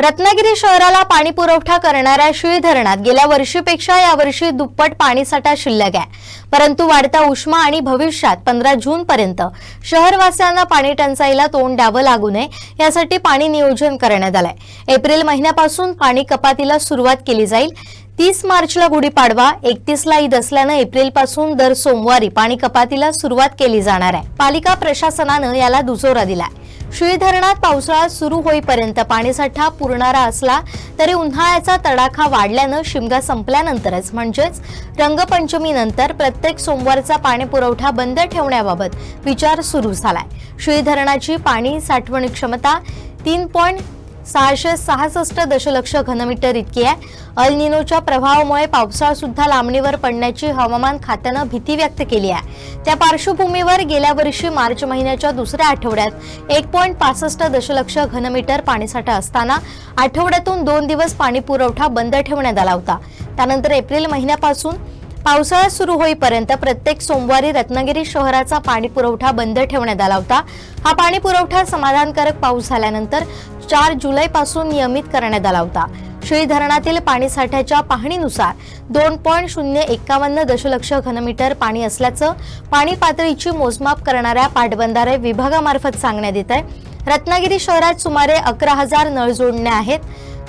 रत्नागिरी शहराला पाणी पुरवठा करणाऱ्या शिळी धरणात गेल्या वर्षीपेक्षा यावर्षी दुप्पट पाणीसाठा शिल्लक आहे. परंतु वाढता उष्मा आणि भविष्यात पंधरा जून पर्यंत शहरवासियांना पाणी टंचाईला तोंड द्यावं लागू नये यासाठी पाणी नियोजन करण्यात आलंय. एप्रिल महिन्यापासून पाणी कपातीला सुरुवात केली जाईल. तीस मार्चला गुढीपाडवा एकतीसला ईद असल्यानं एप्रिलपासून दर सोमवारी पाणी कपातीला सुरुवात केली जाणार आहे. पालिका प्रशासनानं याला दुजोरा दिलाय. शिळी धरणात पावसाळा सुरू होईपर्यंत पाणीसाठा पुरणारा असला तरी उन्हाळ्याचा तडाखा वाढल्यानं शिमगा संपल्यानंतरच म्हणजेच रंगपंचमीनंतर प्रत्येक सोमवारचा पाणी पुरवठा बंद ठेवण्याबाबत विचार सुरू झालाय. शिळी धरणाची पाणी साठवण क्षमता तीन पॉईंट सहाशे सहासष्ट दशलक्ष घनमीटर इतकी आहे. अल निनोच्या प्रभावामुळे पावसाळा सुद्धा लांबणीवर पडण्याची हवामान खात्यानं भीती व्यक्त केली आहे. त्या पार्श्वभूमीवर गेल्या वर्षी मार्च महिन्याच्या दुसऱ्या आठवड्यात एक पॉईंट पासष्ट दशलक्ष घनमीटर पाणीसाठा असताना आठवड्यातून दोन दिवस पाणी पुरवठा बंद ठेवण्यात आला होता. त्यानंतर एप्रिल महिन्यापासून पावसाळा सुरू होईपर्यंत प्रत्येक सोमवारी रत्नागिरी शहराचा पाणी पुरवठा बंद ठेवण्यात आला होता. हा पाणी पुरवठा समाधानकारक पाऊस झाल्यानंतर चार जुलैपासून नियमित करण्यात आला होता. श्री धरणातील पाणीसाठ्याच्या पाहणीनुसार दोन पॉईंट शून्य एकावन्न दशलक्ष घनमीटर पाणी असल्याचं पाणी पातळीची मोजमाप करणाऱ्या पाटबंधारे विभागामार्फत सांगण्यात येत आहे. रत्नागिरी शहरात सुमारे अकरा हजार नळ जोडण्या आहेत.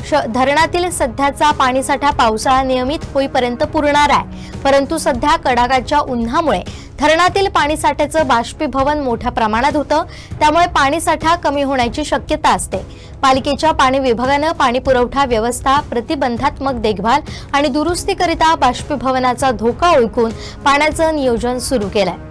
श- धरणातील सध्याचा पाणीसाठा पावसाळा नियमित होईपर्यंत पुरणार आहे. परंतु सध्या कडाकाच्या उन्हामुळे धरणातील पाणीसाठ्याचं बाष्पीभवन मोठ्या प्रमाणात होतं. त्यामुळे पाणीसाठा कमी होण्याची शक्यता असते. पालिकेच्या पाणी विभागानं पाणी पुरवठा व्यवस्था प्रतिबंधात्मक देखभाल आणि दुरुस्तीकरिता बाष्पीभवनाचा धोका ओळखून पाण्याचं नियोजन सुरू केलंय.